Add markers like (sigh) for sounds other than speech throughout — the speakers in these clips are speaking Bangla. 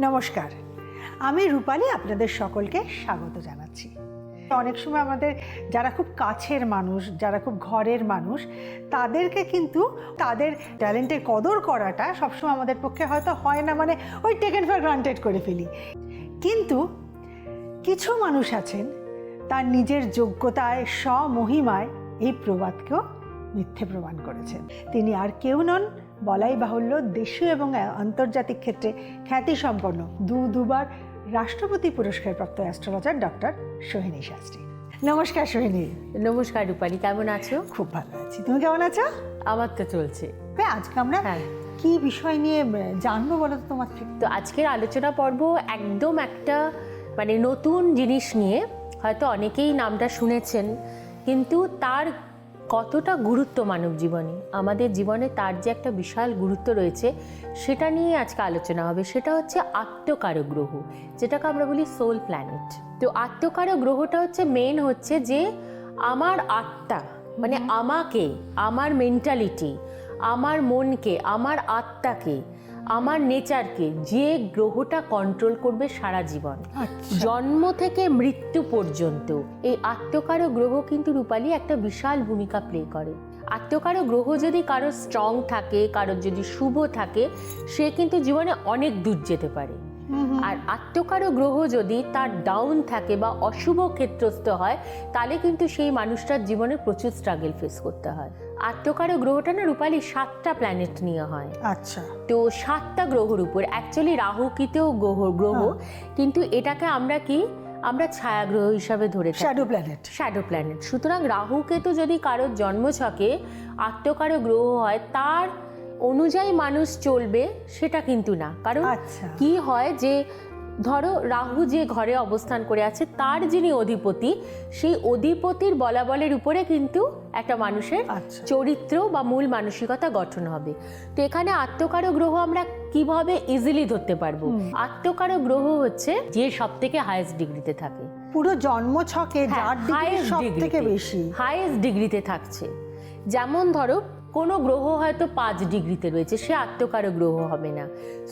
নমস্কার। আমি রূপালি আপনাদের সকলকে স্বাগত জানাচ্ছি। অনেক সময় আমাদের যারা খুব কাছের মানুষ, যারা খুব ঘরের মানুষ, তাদেরকে কিন্তু তাদের ট্যালেন্টের কদর করাটা সবসময় আমাদের পক্ষে হয়তো হয় না মানে ওই টেকেন ফর গ্রান্টেড করে ফেলি। কিন্তু কিছু মানুষ আছেন, তার নিজের যোগ্যতায়, স্বমহিমায় এই প্রবাদকেও মিথ্যে প্রমাণ করেছেন। তিনি আর কেউ নন বলাই বাহুল্য দেশীয় এবং আন্তর্জাতিক ক্ষেত্রে খ্যাতিসম্পন্ন দু দুবার রাষ্ট্রপতি পুরস্কার প্রাপ্ত অ্যাস্ট্রোলজার ডক্টর সোহিনী শাস্ত্রী। নমস্কার সোহিনী। নমস্কার রূপালী কেমন আছো? খুব ভালো আছি। তুমি কেমন আছো? আমার তো চলছে। বে, আজকে আমরা হ্যাঁ। কি বিষয় নিয়ে জানব বলো তো তোমার থেকে? তো আজকের আলোচনা পর্ব একদম একটা মানে নতুন জিনিস নিয়ে হয়তো অনেকেই নামটা শুনেছেন কিন্তু তার কতটা গুরুত্ব মানব জীবনে? আমাদের জীবনে তার যে একটা বিশাল গুরুত্ব রয়েছে সেটা নিয়ে আজকে আলোচনা হবে। সেটা হচ্ছে আত্মকারক গ্রহ যেটাকে আমরা বলি সোল প্ল্যানেট। তো আত্মকারক গ্রহটা হচ্ছে মেন হচ্ছে যে আমার আত্মা মানে আমাকে আমার মেন্টালিটি আমার মনকে আমার আত্মাকে আমার নেচারকে যে গ্রহটা কন্ট্রোল করবে সারা জীবন। আচ্ছা। জন্ম থেকে মৃত্যু পর্যন্ত এই আত্মকার গ্রহ কিন্তু রূপালী একটা বিশাল ভূমিকা প্লে করে। আত্মকার গ্রহ যদি কারও স্ট্রং থাকে কারোর যদি শুভ থাকে সে কিন্তু জীবনে অনেক দূর যেতে পারে। আর আত্মকারক গ্রহ যদি তার ডাউন থাকে বা অশুভ ক্ষেত্রস্থ হয় তাহলে কিন্তু সেই মানুষটার জীবনে প্রচুর স্ট্রাগল ফেস করতে হয়। আত্মকারক গ্রহটা না রূপালী সাতটা প্ল্যানেট নিয়ে হয়। আচ্ছা। তো সাতটা গ্রহর উপর অ্যাকচুয়ালি রাহুকিতেও গ্রহ গ্রহ হ্যাঁ। কিন্তু এটাকে আমরা কি? আমরা ছায়া গ্রহ হিসাবে ধরে শ্যাডো প্ল্যানেট শ্যাডো প্ল্যানেট সুতরাং রাহুকে তো যদি কারোর জন্মছকে আত্মকারক গ্রহ হয় তার অনুযায়ী মানুষ চলবে সেটা কিন্তু না। কারণ আচ্ছা। কি হয় যে ধরো রাহু যে ঘরে অবস্থান করে আছে তার যিনি অধিপতি সেই অধিপতির বলাবলের উপরে কিন্তু একটা মানুষের আচ্ছা। চরিত্র বা মূল মানসিকতা গঠন হবে। তো এখানে আত্মকারক গ্রহ আমরা কীভাবে ইজিলি ধরতে পারব? আত্মকারক গ্রহ হচ্ছে যে সব থেকে হায়েস্ট ডিগ্রিতে থাকে। পুরো জন্ম ছকে হায়েস্ট ডিগ্রি থেকে বেশি। হাইয়েস্ট ডিগ্রিতে থাকছে। যেমন ধরো কোনো গ্রহ হয়তো পাঁচ ডিগ্রিতে রয়েছে সে আত্মকারক গ্রহ হবে না।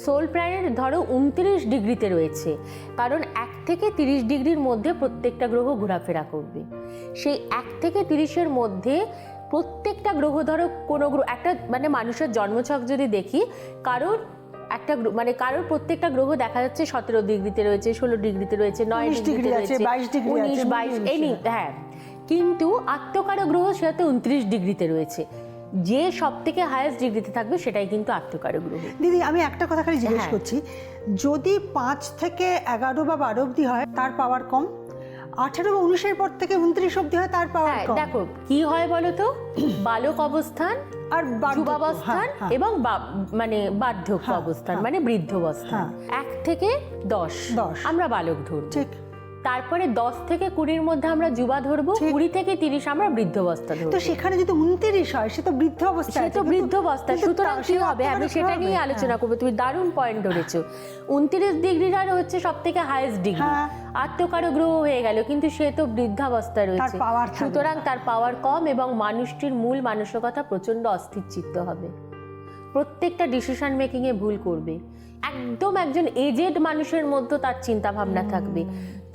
সোল প্ল্যানেট ধরো উনত্রিশ ডিগ্রিতে রয়েছে কারণ এক থেকে তিরিশ ডিগ্রির মধ্যে প্রত্যেকটা গ্রহ ঘোরাফেরা করবে। সেই এক থেকে তিরিশের মধ্যে প্রত্যেকটা গ্রহ ধরো কোনো গ্রহ একটা মানে মানুষের জন্মছক যদি দেখি কারোর একটা মানে কারোর প্রত্যেকটা গ্রহ দেখা যাচ্ছে সতেরো ডিগ্রিতে রয়েছে ষোলো ডিগ্রিতে রয়েছে নয় ডিগ্রি রয়েছে 22 ডিগ্রি উনিশ বাইশ এই হ্যাঁ। কিন্তু আত্মকারক গ্রহ সেটাতে উনত্রিশ ডিগ্রিতে রয়েছে। যে সব থেকে হায়েস্ট ডিগ্রিতে থাকবে সেটাই কিন্তু আত্মকারক গ্রহ। দিদি আমি একটা কথা খালি জিজ্ঞেস হ্যাঁ। করছি। যদি পাঁচ থেকে এগারো বা বারো অবধি হয় তার পাওয়ার কম? আঠেরো বা উনিশের পর থেকে উনত্রিশ অবধি হয় তার পাওয়ার হ্যাঁ কম? দেখো কি হয় বলো তো (clears throat) বালক অবস্থান আর যুবাবস্থান হ্যাঁ। এবং মানে বার্ধক্য অবস্থান মানে বৃদ্ধ বৃদ্ধাবস্থান এক থেকে দশ। দশ। আমরা বালক ধরবো। ঠিক। তারপরে দশ থেকে কুড়ির মধ্যে আমরা যুবা ধরবো কুড়ি থেকে তিরিশ আমরা বৃদ্ধাবস্থা ধরবো তো সেখানে যদি উনত্রিশ হয় সে তো বৃদ্ধ অবস্থায় সে তো বৃদ্ধ অবস্থা। সুতরাং কি হবে? আমি সেটা নিয়ে হ্যাঁ। আলোচনা করব। তুমি দারুণ পয়েন্ট ধরেছো। উনত্রিশ ডিগ্রির আর হচ্ছে সব থেকে হাইয়েস্ট ডিগ্রি হ্যাঁ। আত্মকারক গ্রহ হয়ে গেল কিন্তু সে তো বৃদ্ধাবস্থায় রয়েছে। সুতরাং তার পাওয়ার কম এবং মানুষটির মূল মানসিকতা প্রচণ্ড অস্থির চিত্ত হবে। প্রত্যেকটা ডিসিশন মেকিং এ ভুল করবে। একদম একজন এজেড মানুষের মধ্যে তার চিন্তা ভাবনা থাকবে।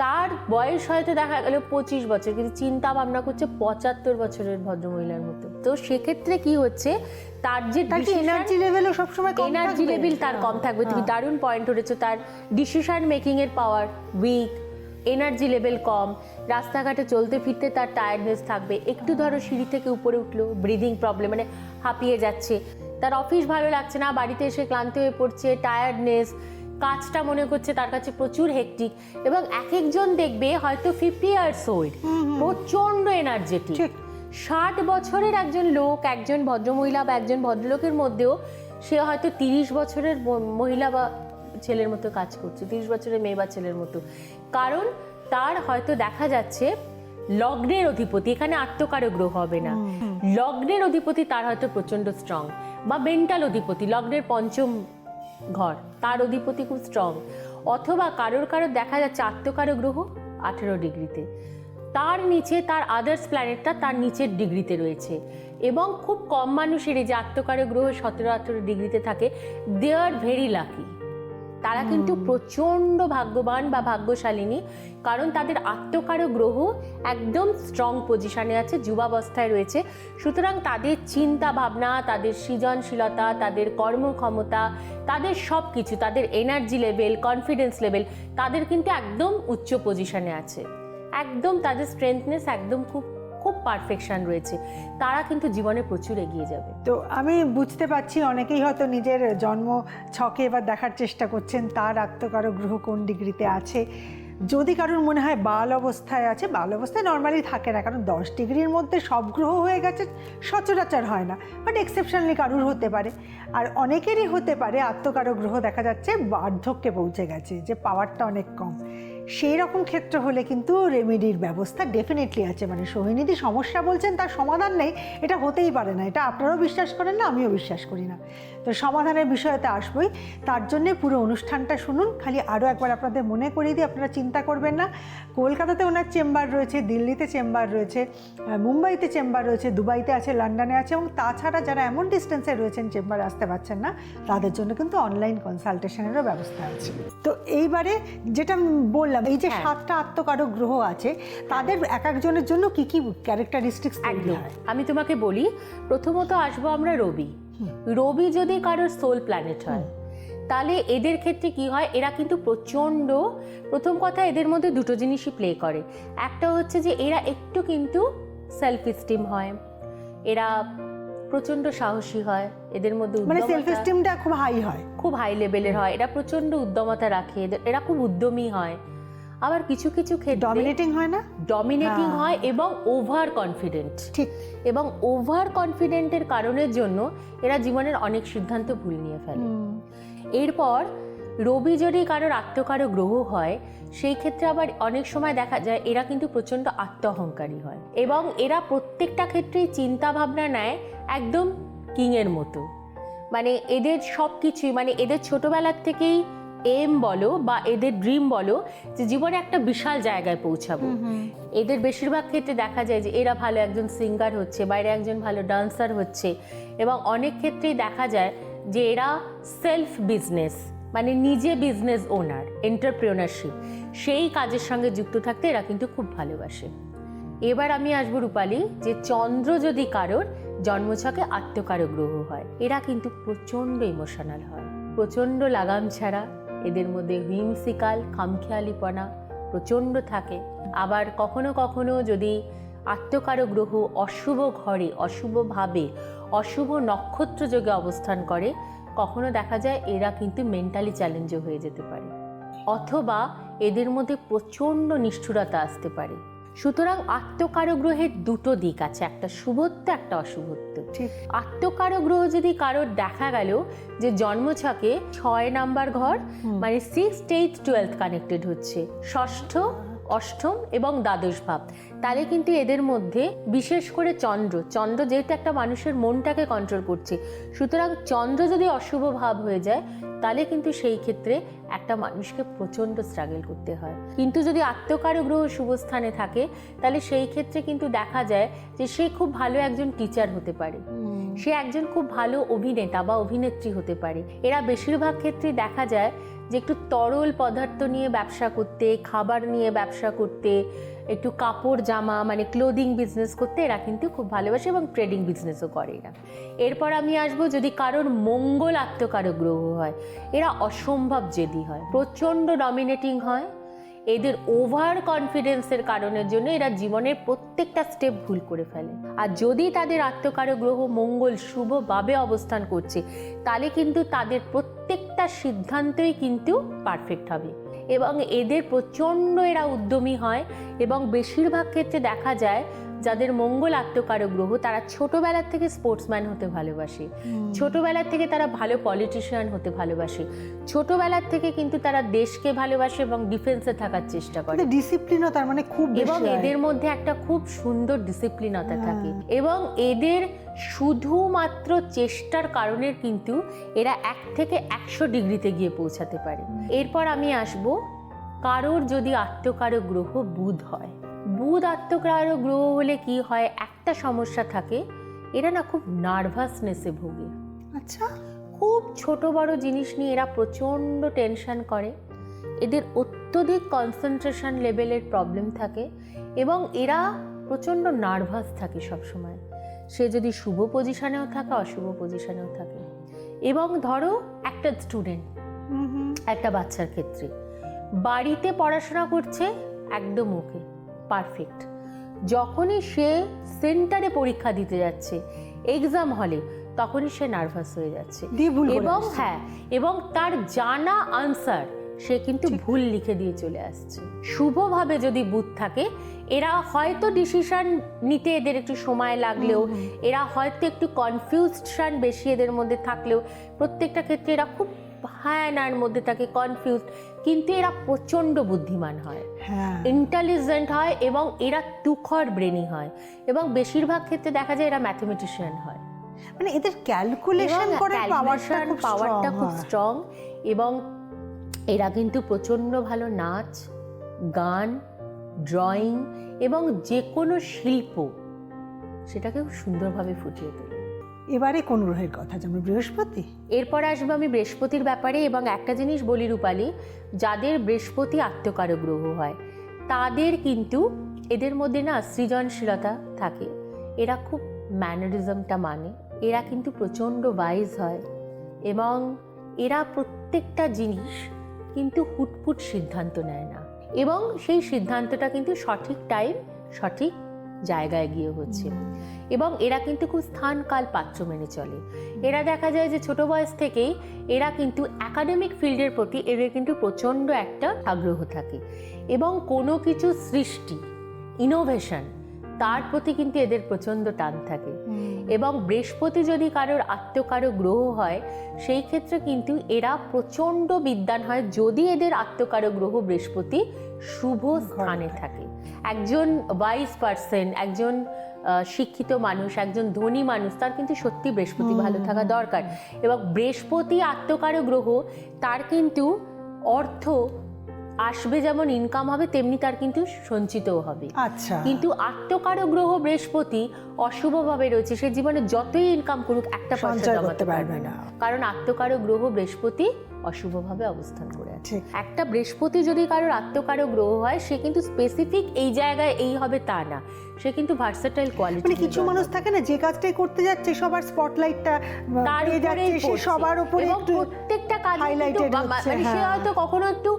তার বয়স হয়তো দেখা গেল পঁচিশ বছর কিন্তু চিন্তা ভাবনা করছে পঁচাত্তর বছরের ভদ্রমহিলার মতো। তো সেক্ষেত্রে কি হচ্ছে তার যে এনার্জি লেভেলও সবসময় এনার্জি লেভেল তার কম থাকবে। তুমি দারুণ পয়েন্ট ধরেছো তার ডিসিশন মেকিং এর পাওয়ার উইক এনার্জি লেভেল কম রাস্তাঘাটে চলতে ফিরতে তার টায়ার্ডনেস থাকবে। একটু ধরো সিঁড়ি থেকে উপরে উঠল ব্রিদিং প্রবলেম মানে হাঁপিয়ে যাচ্ছে। তার অফিস ভালো লাগছে না বাড়িতে এসে ক্লান্ত হয়ে পড়ছে টায়ার্ডনেস কাজটা মনে করছে তার কাছে প্রচুর হেকটিক এবং এক একজন দেখবে হয়তো ফিফটি ইয়ার্স ওল্ড প্রচণ্ড এনার্জেটিক ষাট বছরের একজন লোক একজন ভদ্রমহিলা বা একজন ভদ্রলোকের মধ্যেও সে হয়তো তিরিশ বছরের মহিলা বা ছেলের মতো কাজ করছে তিরিশ বছরের মেয়ে বা ছেলের মতো। কারণ তার হয়তো দেখা যাচ্ছে লগ্নের অধিপতি এখানে আত্মকারক গ্রহ হবে না। লগ্নের অধিপতি তার হয়তো প্রচণ্ড স্ট্রং বা মেন্টাল অধিপতি লগ্নের পঞ্চম ঘর। তার অধিপতি খুব স্ট্রং অথবা কারোর কারোর দেখা যাচ্ছে আত্মকারো গ্রহ আঠেরো ডিগ্রিতে। তার নিচে, তার আদার্স প্ল্যানেটটা তার নিচের ডিগ্রিতে রয়েছে। এবং খুব কম মানুষের এই যে আত্মকারো গ্রহ সতেরো আঠেরো ডিগ্রিতে থাকে দে আর ভেরি লাকি তারা কিন্তু প্রচণ্ড ভাগ্যবান বা ভাগ্যশালিনী কারণ তাদের আত্মকারক গ্রহ একদম স্ট্রং পজিশনে আছে যুবাবস্থায় রয়েছে। সুতরাং তাদের চিন্তা ভাবনা তাদের সৃজনশীলতা তাদের কর্মক্ষমতা তাদের সব কিছু তাদের এনার্জি লেভেল কনফিডেন্স লেভেল তাদের কিন্তু একদম উচ্চ পজিশনে আছে। একদম তাদের স্ট্রেংথনেস একদম খুব খুব পারফেকশন রয়েছে। তারা কিন্তু জীবনে প্রচুর এগিয়ে যাবে। তো আমি বুঝতে পারছি অনেকেই হয়তো নিজের জন্ম ছকে এবার দেখার চেষ্টা করছেন, তার আত্মকারক গ্রহ কোন ডিগ্রিতে আছে। যদি কারোর মনে হয় বাল অবস্থায় আছে, বাল অবস্থায় নর্মালি থাকে না, কারণ দশ ডিগ্রির মধ্যে সব গ্রহ হয়ে গেছে, সচরাচর হয় না। বাট এক্সেপশনালি কারুর হতে পারে। আর অনেকেরই হতে পারে আত্মকারক গ্রহ দেখা যাচ্ছে বার্ধক্যে পৌঁছে গেছে, যে পাওয়ারটা অনেক কম। সেই রকম ক্ষেত্র হলে কিন্তু রেমেডির ব্যবস্থা ডেফিনেটলি আছে। মানে সোহিনীদি সমস্যা বলছেন, তার সমাধান নেই। এটা হতেই পারে না। এটা আপনারাও বিশ্বাস করেন না, আমিও বিশ্বাস করি না। তো সমাধানের বিষয়তে আসবই। তার জন্যে পুরো অনুষ্ঠানটা শুনুন। খালি আরও একবার আপনাদের মনে করিয়ে দিই, আপনারা চিন্তা করবেন না। কলকাতাতে ওনার চেম্বার রয়েছে, দিল্লিতে চেম্বার রয়েছে মুম্বাইতে চেম্বার রয়েছে, দুবাইতে আছে, লন্ডনে আছে এবং তাছাড়া যারা এমন ডিস্টেন্সে রয়েছেন, চেম্বারে আসতে পারছেন না, তাদের জন্য কিন্তু অনলাইন কনসালটেশনেরও ব্যবস্থা আছে। তো এইবারে যেটা আমি বললাম এই যে হ্যাঁ। সাতটা আত্মকারক গ্রহ আছে তাদের এক একজনের জন্য কি কি ক্যারেক্টারিস্টিক্স একদম। আমি তোমাকে বলি প্রথমত আসব আমরা রবি। রবি যদি কারোর সোল প্ল্যানেট হয় তাহলে এদের ক্ষেত্রে কি হয় এরা কিন্তু প্রচণ্ড প্রথম কথা এদের মধ্যে দুটো জিনিসই প্লে করে। একটা হচ্ছে যে এরা একটু কিন্তু সেলফ স্টিম হয় এরা প্রচণ্ড সাহসী হয় এদের মধ্যে মানে সেলফ এস্টিমটা খুব হাই হয়। খুব হাই লেভেলের হয় এরা প্রচণ্ড উদ্যমতা রাখে এরা খুব উদ্যমী হয়। আবার কিছু কিছু ক্ষেত্রে ডমিনেটিং হয় না? ডমিনেটিং হ্যাঁ। হয় এবং ওভার কনফিডেন্ট ঠিক। এবং ওভার কনফিডেন্টের কারণের জন্য এরা জীবনের অনেক সিদ্ধান্ত ভুল নিয়ে ফেলে। এরপর রবি যদি কারোর আত্মকারক গ্রহ হয় সেই ক্ষেত্রে আবার অনেক সময় দেখা যায় এরা কিন্তু প্রচণ্ড আত্ম অহংকারী হয়। এবং এরা প্রত্যেকটা ক্ষেত্রেই চিন্তা ভাবনা নেয় একদম কিংয়ের মতো। মানে এদের সব কিছুই মানে এদের ছোটবেলার থেকেই এম বলো বা এদের ড্রিম বলো যে জীবনে একটা বিশাল জায়গায় পৌঁছাবো। এদের বেশিরভাগ ক্ষেত্রে দেখা যায় যে এরা ভালো একজন সিঙ্গার হচ্ছে বাইরে একজন ভালো ডান্সার হচ্ছে এবং অনেক ক্ষেত্রেই দেখা যায় যে এরা সেলফ বিজনেস মানে নিজে বিজনেস ওনার এন্টারপ্রিনারশিপ সেই কাজের সঙ্গে যুক্ত থাকতে এরা কিন্তু খুব ভালোবাসে। এবার আমি আসব রূপালি যে চন্দ্র যদি কারোর জন্মছকে আত্মকারক গ্রহ হয় এরা কিন্তু প্রচণ্ড ইমোশনাল হয় প্রচণ্ড লাগাম ছাড়া। এদের মধ্যে হিমসিকাল খামখেয়ালিপনা প্রচণ্ড থাকে। আবার কখনো কখনো যদি আত্মকারক গ্রহ অশুভ ঘরে অশুভভাবে অশুভ নক্ষত্র যোগে অবস্থান করে, কখনো দেখা যায় এরা কিন্তু মেন্টালি চ্যালেঞ্জও হয়ে যেতে পারে। অথবা এদের মধ্যে প্রচণ্ড নিষ্ঠুরতা আসতে পারে। সুতরাং আত্মকারক গ্রহের দুটো দিক আছে, একটা শুভত্ব, একটা অশুভত্ব। আত্মকারক গ্রহ যদি কারোর দেখা গেল যে জন্মছকে ছয় নাম্বার ঘর মানে সিক্স এইট টুয়েলভ কানেক্টেড হচ্ছে ষষ্ঠ অষ্টম এবং দ্বাদশ ভাব। তাহলে কিন্তু এদের মধ্যে বিশেষ করে চন্দ্র চন্দ্র যেহেতু একটা মানুষের মনটাকে কন্ট্রোল করছে সুতরাং চন্দ্র যদি অশুভ ভাব হয়ে যায় তাহলে কিন্তু সেই ক্ষেত্রে একটা মানুষকে প্রচণ্ড স্ট্রাগল করতে হয়। কিন্তু যদি আত্মকারক গ্রহ শুভস্থানে থাকে তাহলে সেই ক্ষেত্রে কিন্তু দেখা যায় যে সে খুব ভালো একজন টিচার হতে পারে। সে একজন খুব ভালো অভিনেতা বা অভিনেত্রী হতে পারে। এরা বেশিরভাগ ক্ষেত্রে দেখা যায় যে একটু তরল পদার্থ নিয়ে ব্যবসা করতে, খাবার নিয়ে ব্যবসা করতে, একটু কাপড়, জামা মানে ক্লোদিং বিজনেস করতে, এরা কিন্তু খুব ভালোবাসে এবং ট্রেডিং বিজনেসও করে এরা। এরপর আমি আসব যদি কারোর মঙ্গল আত্মকারক গ্রহ হয়, এরা অসম্ভব জেদি হয়, প্রচণ্ড ডমিনেটিং হয়। এদের ওভার কনফিডেন্সের কারণের জন্য এরা জীবনের প্রত্যেকটা স্টেপ ভুল করে ফেলে। আর যদি তাদের আত্মকারক গ্রহ মঙ্গল শুভভাবে অবস্থান করছে, তাহলে কিন্তু তাদের প্রত্যেকটা সিদ্ধান্তই কিন্তু পারফেক্ট হবে। এবং এদের প্রচণ্ড এরা উদ্যমী হয় এবং বেশিরভাগ ক্ষেত্রে দেখা যায় যাদের মঙ্গল আত্মকারক গ্রহ তারা ছোটবেলার থেকে স্পোর্টসম্যান হতে ভালোবাসে। ছোটবেলার থেকে তারা ভালো পলিটিশিয়ান হতে ভালোবাসে। ছোটবেলার থেকে কিন্তু তারা দেশকে ভালোবাসে এবং ডিফেন্সে থাকার চেষ্টা করে। ডিসিপ্লিনও তার মানে খুব এবং এদের মধ্যে একটা খুব সুন্দর ডিসিপ্লিনতা হ্যাঁ। থাকে। এবং এদের শুধুমাত্র চেষ্টার কারণে কিন্তু এরা এক থেকে একশো ডিগ্রিতে গিয়ে পৌঁছাতে পারে। এরপর আমি আসব কারোর যদি আত্মকারক গ্রহ বুধ হয় বুধ আত্মকারক গ্রহ হলে কি হয়? একটা সমস্যা থাকে এরা না খুব নার্ভাসনেসে ভোগে। আচ্ছা। খুব ছোট বড় জিনিস নিয়ে এরা প্রচণ্ড টেনশন করে। এদের অত্যধিক কনসেন্ট্রেশন লেভেলের প্রবলেম থাকে এবং এরা প্রচণ্ড নার্ভাস থাকে সবসময়। সে যদি শুভ পজিশনেও থাকে অশুভ পজিশনেও থাকে। এবং ধরো একটা স্টুডেন্ট একটা বাচ্চার ক্ষেত্রে। বাড়িতে পড়াশোনা করছে একদম ওকে পারফেক্ট। যখনই সে সেন্টারে পরীক্ষা দিতে যাচ্ছে এক্সাম হলে তখনই সে নার্ভাস হয়ে যাচ্ছে। এবং হ্যাঁ এবং তার জানা আনসার সে কিন্তু ভুল লিখে দিয়ে চলে আসছে। শুভভাবে যদি বুথ থাকে এরা হয়তো ডিসিশন নিতে এদের একটু সময় লাগলেও এরা হয়তো একটু কনফিউশন বেশি এদের মধ্যে থাকলেও প্রত্যেকটা ক্ষেত্রে এরা খুব হায়ানার মধ্যে থাকে কনফিউজ কিন্তু এরা প্রচণ্ড বুদ্ধিমান হয়। হ্যাঁ। ইন্টেলিজেন্ট হয় এবং এরা তুখর ব্রেনি হয়। এবং বেশিরভাগ ক্ষেত্রে দেখা যায় এরা ম্যাথমেটিশিয়ান হয়। মানে এদের ক্যালকুলেশন করে পাওয়ারটা খুব পাওয়ারটা খুব স্ট্রং এবং এরা কিন্তু প্রচণ্ড ভালো নাচ গান ড্রয়িং এবং যে কোনো শিল্প সেটাকে সুন্দরভাবে ফুটিয়ে তোলে। এবারে কোন গ্রহের কথা? যেমন বৃহস্পতি? এরপর আসব আমি বৃহস্পতির ব্যাপারে এবং একটা জিনিস বলি রূপালী, যাদের বৃহস্পতি আত্মকারক গ্রহ হয়, তাদের কিন্তু এদের মধ্যে না সৃজনশীলতা থাকে। এরা খুব ম্যানারিজমটা মানে। এরা কিন্তু প্রচণ্ড ওয়াইজ হয় এবং এরা প্রত্যেকটা জিনিস কিন্তু হুটফুট সিদ্ধান্ত নেয় না। এবং সেই সিদ্ধান্তটা কিন্তু সঠিক টাইম সঠিক জায়গায় গিয়ে হচ্ছে। এবং এরা কিন্তু খুব স্থান কাল পাত্র মেনে চলে। এরা দেখা যায় যে ছোট বয়স থেকেই এরা কিন্তু একাডেমিক ফিল্ডের প্রতি এদের কিন্তু প্রচণ্ড একটা আগ্রহ থাকে এবং কোনো কিছু সৃষ্টি ইনোভেশন তার প্রতি কিন্তু এদের প্রচণ্ড টান থাকে। এবং বৃহস্পতি যদি কারোর আত্মকারক গ্রহ হয় সেই ক্ষেত্রে কিন্তু এরা প্রচণ্ড বিদ্যান হয় যদি এদের আত্মকারক গ্রহ বৃহস্পতি শুভ স্থানে থাকে। একজন ওয়াইজ পার্সন একজন শিক্ষিত মানুষ একজন ধনী মানুষ তার কিন্তু সত্যি বৃহস্পতি ভালো থাকা দরকার। এবং বৃহস্পতি আত্মকারক গ্রহ তার কিন্তু অর্থ আসবে যেমন ইনকাম হবে তেমনি তার কিন্তু সঞ্চিতও হবে। আচ্ছা। কিন্তু আত্মকারক গ্রহ বৃহস্পতি অশুভভাবে রয়েছে সে জীবনে যতই ইনকাম করুক একটা পয়সা জমাতে পারবে না। না। কারণ আত্মকারক গ্রহ বৃহস্পতি অশুভভাবে অবস্থান করে আছে। একটা বৃহস্পতি যদি কারোর আত্মকারক গ্রহ হয় সে কিন্তু স্পেসিফিক এই জায়গায় এই হবে তা না। সে কিন্তু ভার্সেটাইল কোয়ালিটি মানে কিছু মানুষ থাকে না যে কাজটাই করতে যাচ্ছে সবার স্পটলাইটটা তার যাচ্ছে সে সবার উপরে একটু প্রত্যেকটা কাজ হচ্ছে, মানে সে হ্যাঁ। হয়তো কখনো একটু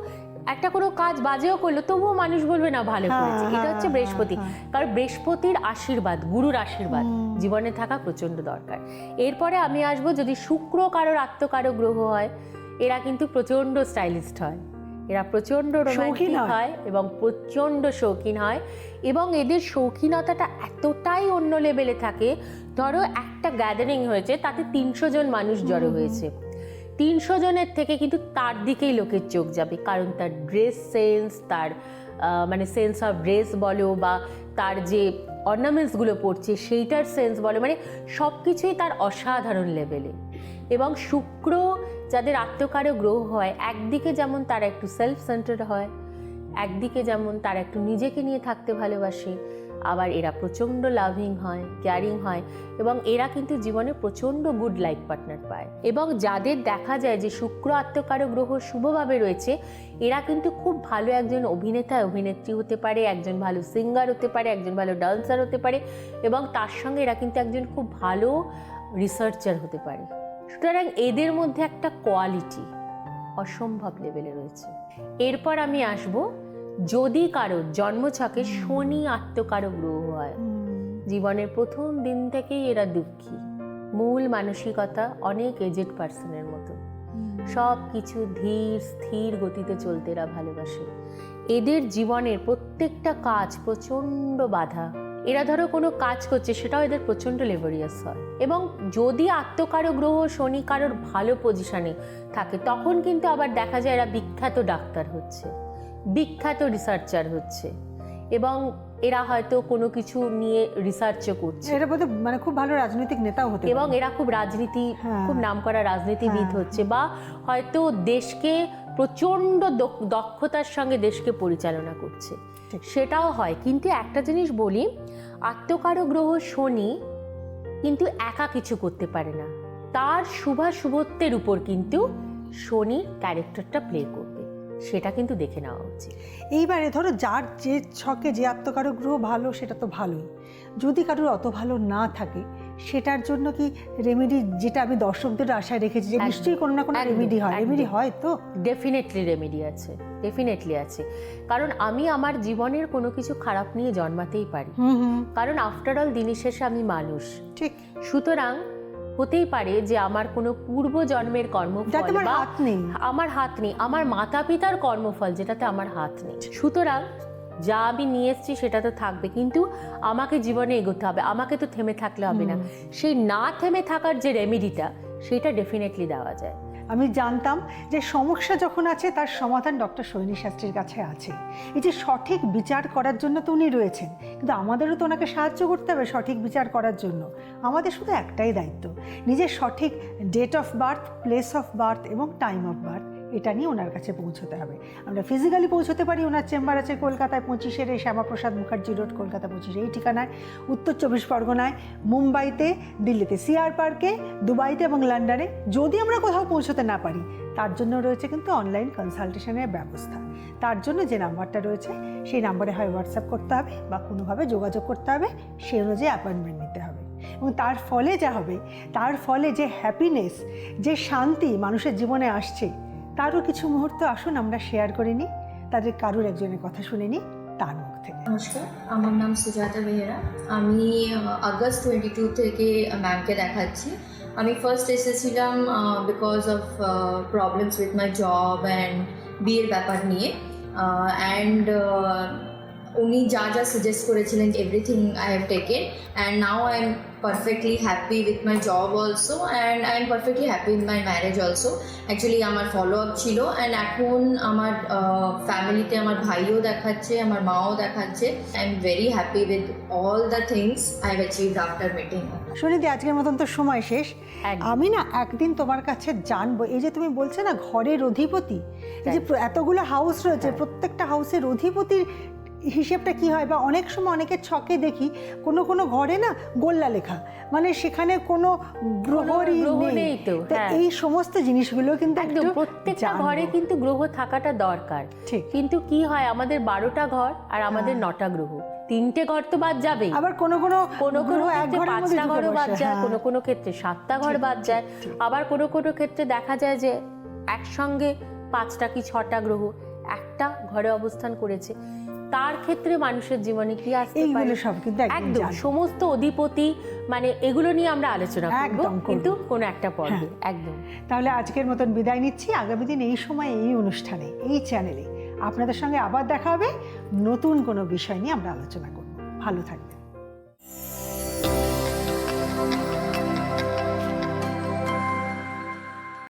একটা কোনো কাজ বাজেও করল তবুও মানুষ বলবে না ভালো হ্যাঁ, করেছে। এটা হচ্ছে হ্যাঁ, বৃহস্পতি। হ্যাঁ। কারণ বৃহস্পতির আশীর্বাদ গুরুর আশীর্বাদ জীবনে থাকা প্রচণ্ড দরকার। এরপরে আমি আসব যদি শুক্র কারোর আত্মকারক গ্রহ হয় এরা কিন্তু প্রচণ্ড স্টাইলিস্ট হয়। এরা প্রচণ্ড রোমান্টিক হয়। এবং প্রচণ্ড শৌখিন হয় এবং এদের শৌখিনতাটা এতটাই অন্য লেভেলে থাকে। ধরো একটা গ্যাদারিং হয়েছে তাতে তিনশো জন মানুষ জড়ো হয়েছে। তিনশো জনের থেকে কিন্তু তার দিকেই লোকের চোখ যাবে। কারণ তার ড্রেস সেন্স তার মানে সেন্স অফ ড্রেস বলো বা তার যে অর্নামেন্টসগুলো পড়ছে, সেইটার সেন্স বলে মানে সব কিছুই তার অসাধারণ লেভেলে এবং শুক্র যাদের আত্মকারও গ্রহ হয়, একদিকে যেমন তারা একটু সেলফ সেন্টার্ড হয়, একদিকে যেমন তারা একটু নিজেকে নিয়ে থাকতে ভালোবাসে আবার এরা প্রচণ্ড লাভিং হয় কেয়ারিং হয় এবং এরা কিন্তু জীবনে প্রচণ্ড গুড লাইফ পার্টনার পায়। এবং যাদের দেখা যায় যে শুক্র আত্মকারক গ্রহ শুভভাবে রয়েছে, এরা কিন্তু খুব ভালো একজন অভিনেতা, অভিনেত্রী হতে পারে, একজন ভালো সিঙ্গার হতে পারে, একজন ভালো ডান্সার হতে পারে এবং তার সঙ্গে এরা কিন্তু একজন খুব ভালো রিসার্চার হতে পারে। সুতরাং এদের মধ্যে একটা কোয়ালিটি অসম্ভব লেভেলে রয়েছে। এরপর আমি আসব যদি কারও জন্মছকে শনি আত্মকারক গ্রহ হয় জীবনের প্রথম দিন থেকেই এরা দুঃখী। মূল মানসিকতা অনেক এজেড পার্সনের মতো। সব কিছু ধীর স্থির গতিতে চলতে এরা ভালোবাসে। এদের জীবনের প্রত্যেকটা কাজ প্রচণ্ড বাধা। এরা ধরো কোনো কাজ করছে সেটাও এদের প্রচণ্ড লেবরিয়াস হয়। এবং যদি আত্মকারো গ্রহ শনি কারোর ভালো পজিশনে থাকে তখন কিন্তু আবার দেখা যায় এরা বিখ্যাত ডাক্তার হচ্ছে। বিখ্যাত রিসার্চার হচ্ছে। এবং এরা হয়তো কোনো কিছু নিয়ে রিসার্চও করছে। এটা বোধহয় মানে খুব ভালো রাজনৈতিক নেতাও হতে এবং এরা খুব রাজনীতি হ্যাঁ। খুব নামকরা রাজনীতিবিদ হ্যাঁ, হচ্ছে বা হয়তো দেশকে প্রচণ্ড দক্ষতার সঙ্গে দেশকে পরিচালনা করছে। সেটাও হয়। কিন্তু একটা জিনিস বলি আত্মকারক গ্রহ শনি কিন্তু একা কিছু করতে পারে না। তার শুভাশুভত্বের উপর কিন্তু শনি ক্যারেক্টারটা প্লে করবে সেটা কিন্তু দেখে নেওয়া উচিত। এইবারে ধরো যার যে ছকে যে আত্মকারক গ্রহ ভালো সেটা তো ভালোই। যদি কারোর অত ভালো না থাকে সেটার জন্য কি রেমেডি যেটা আমি দর্শকদের আশায় রেখেছি যে নিশ্চয়ই কোনো না কোনো রেমেডি হয়। রেমেডি হয় তো? ডেফিনেটলি রেমেডি আছে ডেফিনেটলি আছে। কারণ আমি আমার জীবনের কোনো কিছু খারাপ নিয়ে জন্মাতেই পারি। কারণ আফটার অল দিনের শেষে আমি মানুষ। ঠিক। সুতরাং হতেই পারে যে আমার কোনো পূর্ব জন্মের কর্মফল বা আমার হাত নেই আমার মাতা পিতার কর্মফল যেটাতে আমার হাত নেই। সুতরাং যা আমি নিয়ে এসেছি সেটা তো থাকবে কিন্তু আমাকে জীবনে এগোতে হবে আমাকে তো থেমে থাকলে হবে না। সেই না থেমে থাকার যে রেমেডিটা সেটা ডেফিনেটলি দেওয়া যায়। আমি জানতাম যে সমস্যা যখন আছে, তার সমাধান ডক্টর সৈনী শাস্ত্রীর কাছে আছে। এই যে সঠিক বিচার করার জন্য তো উনি রয়েছেন, কিন্তু আমাদেরও তো ওনাকে সাহায্য করতে হবে সঠিক বিচার করার জন্য। আমাদের শুধু একটাই দায়িত্ব, নিজের সঠিক date of birth place of birth এবং টাইম অফ বার্থ এটা নিয়ে ওনার কাছে পৌঁছতে হবে। আমরা ফিজিক্যালি পৌঁছতে পারি, ওনার চেম্বার আছে কলকাতায় পঁচিশের এই শ্যামাপ্রসাদ মুখার্জি রোড কলকাতা পঁচিশে এই ঠিকানায়। উত্তর চব্বিশ পরগনায়, মুম্বাইতে, দিল্লিতে সিআর পার্কে দুবাইতে এবং লন্ডনে যদি আমরা কোথাও পৌঁছতে না পারি, তার জন্য রয়েছে কিন্তু অনলাইন কনসালটেশনের ব্যবস্থা। তার জন্য যে নাম্বারটা রয়েছে, সেই নাম্বারে হয় হোয়াটসঅ্যাপ করতে হবে বা কোনোভাবে যোগাযোগ করতে হবে, সেই অনুযায়ী অ্যাপয়েন্টমেন্ট নিতে হবে। এবং তার ফলে যা হবে, তার ফলে যে হ্যাপিনেস যে শান্তি মানুষের জীবনে আসছে তারও কিছু মুহূর্ত আসুন, আমরা শেয়ার করে নিই। তাদের কারুর একজনের কথা শুনে নিই তার মুখ থেকে। নমস্কার, আমার নাম সুজাতা বেহেরা আমি আগস্ট টোয়েন্টি টু থেকে ম্যামকে দেখাচ্ছি। আমি ফার্স্ট এসেছিলাম because of problems with my job and বিয়ের ব্যাপার নিয়ে। অ্যান্ড উনি যা যা সাজেস্ট করেছিলেন everything I have taken and now I am perfectly happy with my job also and I am perfectly happy with my marriage also actually আমার ফলো আপ ছিল অ্যান্ড এখন আমার ফ্যামিলিতে আমার ভাইও দেখাচ্ছে আমার মাও দেখাচ্ছে। I am very happy with all the things I have achieved after meeting শুনিদি আজকের মতন তো সময় শেষ। আমি না একদিন তোমার কাছে জানব এই যে তুমি বলছো না ঘরের অধিপতি এই যে এতগুলো হাউস রয়েছে। প্রত্যেকটা হাউসের অধিপতির হিসেবটা কি হয় বা অনেক সময় অনেকের ছকে দেখি কোনো কোনো ঘরে না গোল্লা লেখা। মানে সেখানে কোনো গ্রহরই গ্রহ নেই তো, হ্যাঁ। এই সমস্ত জিনিসগুলো কিন্তু একদম প্রত্যেকটা ঘরে কিন্তু গ্রহ থাকাটা দরকার। ঠিক। কিন্তু কি হয় আমাদের বারোটা ঘর আর আমাদের হ্যাঁ। নটা গ্রহ। তিনটে ঘর তো বাদ যাবেই। আবার কোনো কোনো কোনো কোনো ক্ষেত্রে পাঁচটা ঘরও বাদ যায় হ্যাঁ। কোনো কোনো ক্ষেত্রে সাতটা ঘর বাদ যায়। আবার কোনো কোনো ক্ষেত্রে দেখা যায় যে একসঙ্গে পাঁচটা কি ছটা গ্রহ। একটা ঘরে অবস্থান করেছে। তার ক্ষেত্রে মানুষের জীবনে কি আসতে পারে? এইগুলো সব কিন্তু একদম সমস্ত অধিপতি মানে এগুলো নিয়ে আমরা আলোচনা করব কিন্তু কোন একটা পর্বে হ্যাঁ। একদম। তাহলে আজকের মতন বিদায় নিচ্ছি। আগামী দিন এই সময় এই অনুষ্ঠানে এই চ্যানেলে আপনাদের সঙ্গে আবার দেখা হবে। নতুন কোনো বিষয় নিয়ে আমরা আলোচনা করব। ভালো থাকবেন।